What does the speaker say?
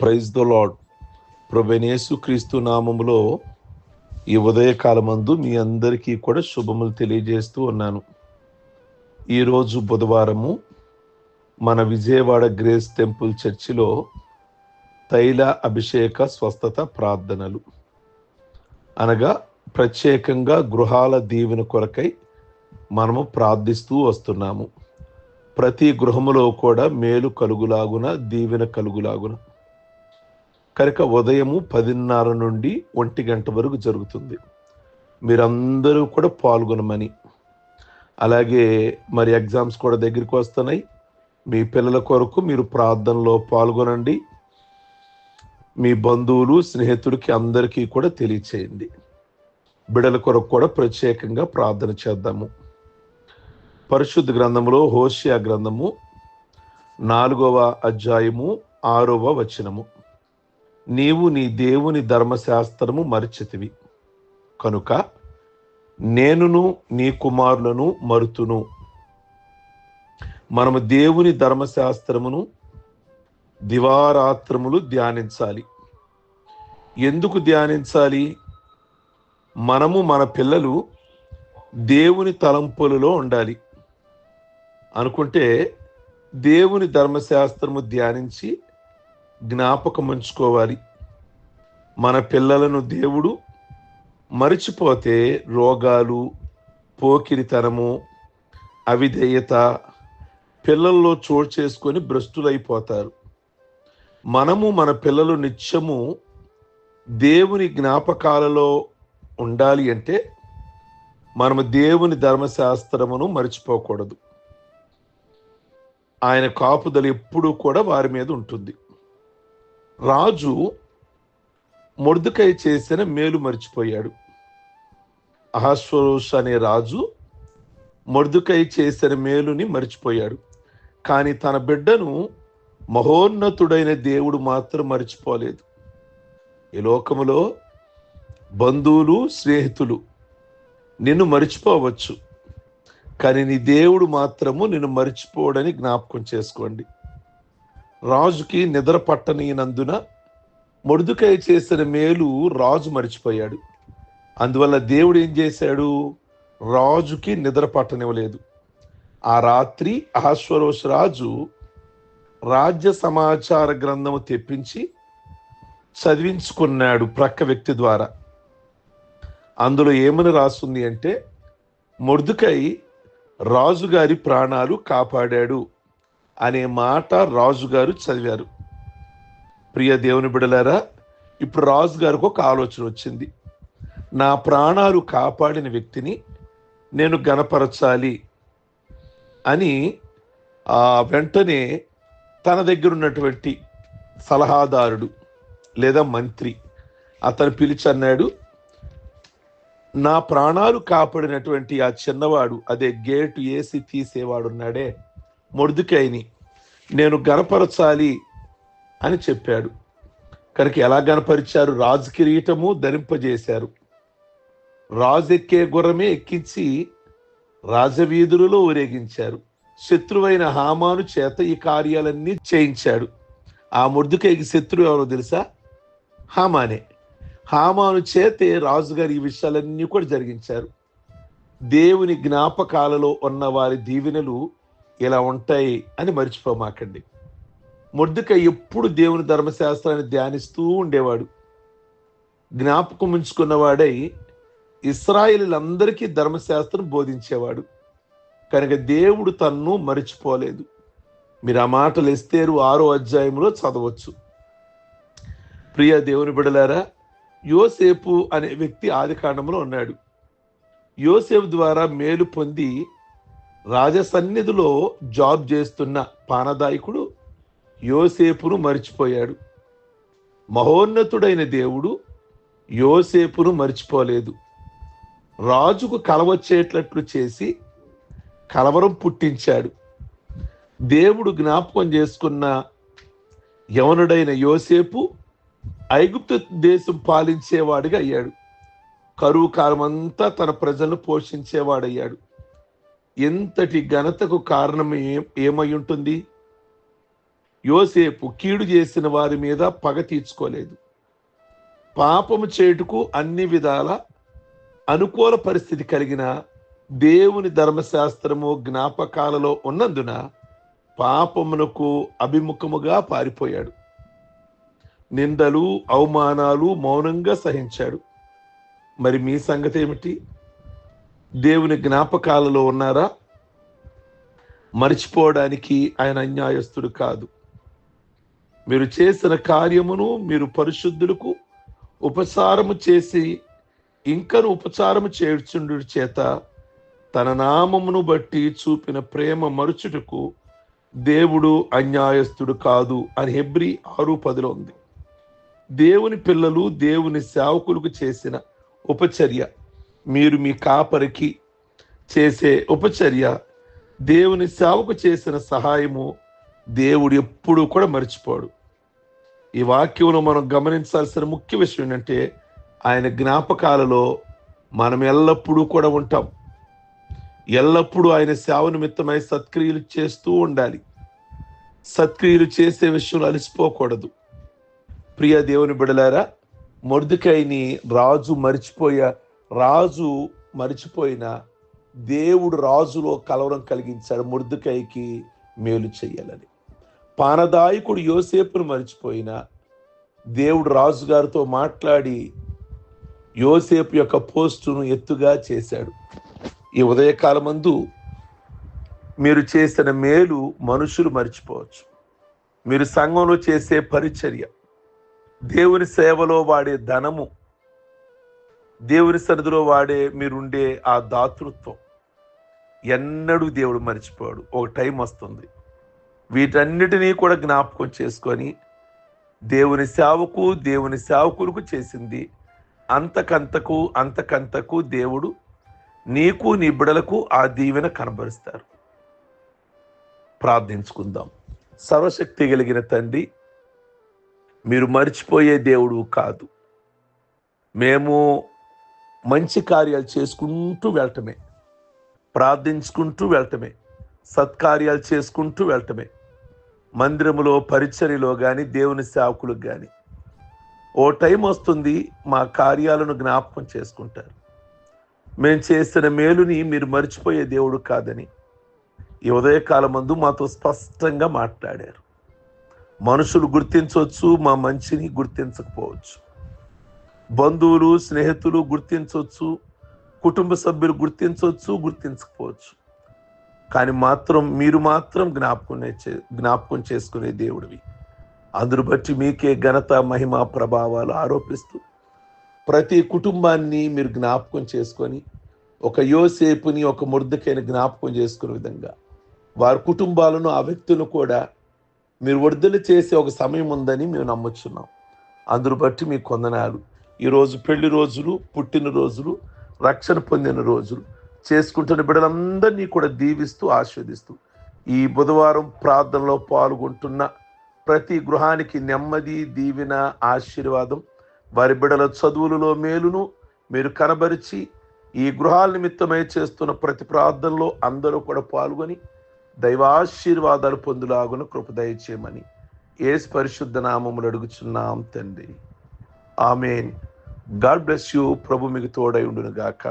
Praise the lord ప్రభనేసు క్రీస్తు నామములో ఈ ఉదయకాలమందు మీ అందరికీ కూడా శుభములు తెలియజేస్తూ ఉన్నాను. ఈరోజు బుధవారము మన విజయవాడ గ్రేస్ టెంపుల్ చర్చిలో తైల అభిషేక స్వస్థత ప్రార్థనలు. అనగా ప్రత్యేకంగా గృహాల దీవెన కొరకై మనము ప్రార్థిస్తూ వస్తున్నాము. ప్రతి గృహములో కూడా మేలు కలుగులాగున దీవెన కలుగులాగున. కనుక ఉదయము పదిన్నర నుండి ఒంటి గంట వరకు జరుగుతుంది. మీరందరూ కూడా పాల్గొనమని. అలాగే మరి ఎగ్జామ్స్ కూడా దగ్గరికి వస్తున్నాయి. మీ పిల్లల కొరకు మీరు ప్రార్థనలో పాల్గొనండి. మీ బంధువులు స్నేహితుడికి అందరికీ కూడా తెలియచేయండి. బిడల కొరకు కూడా ప్రత్యేకంగా ప్రార్థన చేద్దాము. పరిశుద్ధ గ్రంథములో హోషియా గ్రంథము నాలుగవ అధ్యాయము ఆరవ వచనము. నీవు నీ దేవుని ధర్మశాస్త్రము మరిచితివి. కనుక నేనును నీ కుమారులను మరుతును. మనము దేవుని ధర్మశాస్త్రమును దివారాత్రములు ధ్యానించాలి. ఎందుకు ధ్యానించాలి? మనము మన పిల్లలు దేవుని తలంపులలో ఉండాలి. అనుకుంటే దేవుని ధర్మశాస్త్రము ధ్యానించి జ్ఞాపకం ఉంచుకోవాలి. మన పిల్లలను దేవుడు మరిచిపోతే రోగాలు పోకిరితనము అవిధేయత పిల్లల్లో చోటు చేసుకొని భ్రష్టులైపోతారు. మనము మన పిల్లలు నిత్యము దేవుని జ్ఞాపకాలలో ఉండాలి అంటే మనము దేవుని ధర్మశాస్త్రమును మర్చిపోకూడదు. ఆయన కాపుదల ఎప్పుడూ కూడా వారి మీద ఉంటుంది. రాజు మొర్దుకై చేసిన మేలు మర్చిపోయాడు. అహస్వరోష్ అనే రాజు మొర్దుకై చేసిన మేలుని మర్చిపోయాడు. కానీ తన బిడ్డను మహోన్నతుడైన దేవుడు మాత్రం మర్చిపోలేదు. ఈ లోకములో బంధువులు స్నేహితులు నిన్ను మర్చిపోవచ్చు. కానీ నీ దేవుడు మాత్రము నిన్ను మర్చిపోవడని జ్ఞాపకం చేసుకోండి. రాజుకి నిద్ర పట్టనీయనందున మొడుదుకై చేసిన మేలు రాజు మర్చిపోయాడు. అందువల్ల దేవుడు ఏం చేశాడు? రాజుకి నిద్ర పట్టనివ్వలేదు. ఆ రాత్రి అహస్వరోష్ రాజు రాజ్య సమాచార గ్రంథము తెప్పించి చదివించుకున్నాడు ప్రక్క వ్యక్తి ద్వారా. అందులో ఏమని రాస్తుంది అంటే మొర్దుకై రాజుగారి ప్రాణాలు కాపాడాడు. అనే మాట రాజుగారు చదివారు. ప్రియ దేవుని బిడలారా ఇప్పుడు రాజుగారికి ఒక ఆలోచన వచ్చింది. నా ప్రాణాలు కాపాడిన వ్యక్తిని నేను గనపరచాలి అని ఆ వెంటనే తన దగ్గర ఉన్నటువంటి సలహాదారుడు లేదా మంత్రి అతను పిలిచి అన్నాడు నా ప్రాణాలు కాపాడినటువంటి ఆ చిన్నవాడు అదే గేటు వేసి తీసేవాడు ఉన్నాడే నేను గనపరచాలి అని చెప్పాడు. కనుక ఎలా గనపరిచారు రాజు కిరీటము ధరింపజేశారు. రాజు ఎక్కే గుర్రమే ఎక్కించి రాజవీధులలో ఊరేగించారు. శత్రువైన హామాను చేత ఈ కార్యాలన్నీ చేయించాడు. ఆ ముర్దుకైకి శత్రువు ఎవరో తెలుసా? హామానే. హామాను చేతే రాజుగారు ఈ విషయాలన్నీ కూడా జరిగించారు. దేవుని జ్ఞాపకాలలో ఉన్న వారి దీవెనలు ఇలా ఉంటాయి అని మర్చిపోమాకండి. మొద్దుక ఎప్పుడు దేవుని ధర్మశాస్త్రాన్ని ధ్యానిస్తూ ఉండేవాడు. జ్ఞాపకం ఉంచుకున్నవాడై ఇస్రాయిలందరికీ ధర్మశాస్త్రం బోధించేవాడు. కనుక దేవుడు తన్ను మరిచిపోలేదు. మీరు ఆ మాటలు ఎస్తేరు ఆరో అధ్యాయంలో చదవచ్చు. ప్రియ దేవుని బిడలారా యోసేపు అనే వ్యక్తి ఆది కాండంలో ఉన్నాడు. యోసేపు ద్వారా మేలు పొంది రాజసన్నిధిలో జాబ్ చేస్తున్న పానదాయకుడు యోసేపును మర్చిపోయాడు. మహోన్నతుడైన దేవుడు యోసేపును మర్చిపోలేదు. రాజుకు కలవచ్చేటట్లు చేసి కలవరం పుట్టించాడు. దేవుడు జ్ఞాపకం చేసుకున్న యవనుడైన యోసేపు ఐగుప్తు దేశం పాలించేవాడిగా అయ్యాడు. కరువు కాలమంతా తన ప్రజలను పోషించేవాడయ్యాడు. ఎంతటి ఘనతకు కారణం ఏం ఏమై ఉంటుంది? యోసేపు కీడు చేసిన వారి మీద పగ తీర్చుకోలేదు. పాపము చేటుకు అన్ని విధాల అనుకూల పరిస్థితి కలిగిన దేవుని ధర్మశాస్త్రము జ్ఞాపకాలలో ఉన్నందున పాపమునకు అభిముఖముగా పారిపోయాడు. నిందలు అవమానాలు మౌనంగా సహించాడు. మరి మీ సంగతి ఏమిటి? దేవుని జ్ఞాపకాలలో ఉన్నారా? మర్చిపోవడానికి ఆయన అన్యాయస్తుడు కాదు. మీరు చేసిన కార్యమును మీరు పరిశుద్ధులకు ఉపచారము చేసి ఇంకను ఉపచారము చేర్చుండు చేత తన నామమును బట్టి చూపిన ప్రేమ మరుచుటకు దేవుడు అన్యాయస్తుడు కాదు అని హెబ్రి ఆరు పదిలో ఉంది. దేవుని పిల్లలు దేవుని సేవకులకు చేసిన ఉపచర్య. మీరు మీ కాపరికి చేసే ఉపచర్య దేవుని సేవకు చేసిన సహాయము దేవుడు ఎప్పుడూ కూడా మర్చిపోడు. ఈ వాక్యంలో మనం గమనించాల్సిన ముఖ్య విషయం ఏంటంటే ఆయన జ్ఞాపకాలలో మనం ఎల్లప్పుడూ కూడా ఉంటాం. ఎల్లప్పుడూ ఆయన సేవ నిమిత్తమై సత్క్రియలు చేస్తూ ఉండాలి. సత్క్రియలు చేసే విషయంలో అలసిపోకూడదు. ప్రియ దేవుని బిడలారా మొర్దుకైని రాజు మర్చిపోయా రాజు మరిచిపోయిన దేవుడు రాజులో కలవరం కలిగించాడు ముర్దుకైకి మేలు చేయాలని పానదాయకుడు యోసేపును మరిచిపోయిన దేవుడు రాజుగారితో మాట్లాడి యోసేపు యొక్క పోస్టును ఎత్తుగా చేశాడు. ఈ ఉదయకాలమందు మీరు చేసిన మేలు మనుషులు మరిచిపోవచ్చు. మీరు సంఘంలో చేసే పరిచర్య దేవుని సేవలో వాడే ధనము దేవుని సన్నిధిలో వాడే మీరుండే ఆ దాతృత్వం ఎన్నడూ దేవుడు మర్చిపోడు ఒక టైం వస్తుంది. వీటన్నిటినీ కూడా జ్ఞాపకం చేసుకొని దేవుని సేవకు దేవుని సేవకులకు చేసింది అంతకంతకు అంతకంతకు దేవుడు నీకు నీ బిడలకు ఆ దీవెన కనబరుస్తారు. ప్రార్థించుకుందాం. సర్వశక్తి కలిగిన తండ్రి మీరు మర్చిపోయే దేవుడు కాదు. మేము మంచి కార్యాలు చేసుకుంటూ వెళ్ళటమే. ప్రార్థించుకుంటూ వెళ్ళటమే. సత్కార్యాలు చేసుకుంటూ వెళ్ళటమే. మందిరములో పరిచర్యలో కానీ దేవుని సేవకులకు కానీ ఓ టైం వస్తుంది మా కార్యాలను జ్ఞాపకం చేసుకుంటారు. మేము చేసిన మేలుని మీరు మర్చిపోయే దేవుడు కాదని ఈ ఉదయకాలం మందు మాతో స్పష్టంగా మాట్లాడారు. మనుషులు గుర్తించవచ్చు మా మంచిని గుర్తించకపోవచ్చు. బంధువులు స్నేహితులు గుర్తించవచ్చు కుటుంబ సభ్యులు గుర్తించవచ్చు గుర్తించకపోవచ్చు. కానీ మాత్రం మీరు మాత్రం జ్ఞాపకం చే- జ్ఞాపకం చేసుకునే దేవుడివి. అందును బట్టి మీకే ఘనత మహిమ ప్రభావాలు ఆరోపిస్తూ ప్రతి కుటుంబాన్ని మీరు జ్ఞాపకం చేసుకొని ఒక యోసేపుని ఒక ముర్దకైన జ్ఞాపకం చేసుకునే విధంగా వారి కుటుంబాలను ఆ వ్యక్తులను కూడా మీరు విడుదల చేసే ఒక సమయం ఉందని మేము నమ్ముచున్నాం. అందును బట్టి మీ కొందనాలు ఈరోజు పెళ్ళి రోజులు పుట్టిన రోజులు రక్షణ పొందిన రోజులు. చేసుకుంటున్న బిడ్డలందరినీ కూడా దీవిస్తూ ఆస్వాదిస్తూ ఈ బుధవారం ప్రార్థనలో పాల్గొంటున్న ప్రతి గృహానికి నెమ్మది దీవెన ఆశీర్వాదం. వారి బిడ్డల చదువులలో మేలును మీరు కనబరిచి ఈ గృహాల నిమిత్తమై చేస్తున్న ప్రతి ప్రార్థనలో అందరూ కూడా పాల్గొని దైవాశీర్వాదాలు పొందులాగున కృపదయ చేయమని ఏసు పరిశుద్ధ నామములు అడుగుచున్నాం తండ్రి. ఆమెన్. గాడ్ బ్లెస్ యూ ప్రభు మీకు తోడై ఉండును గాక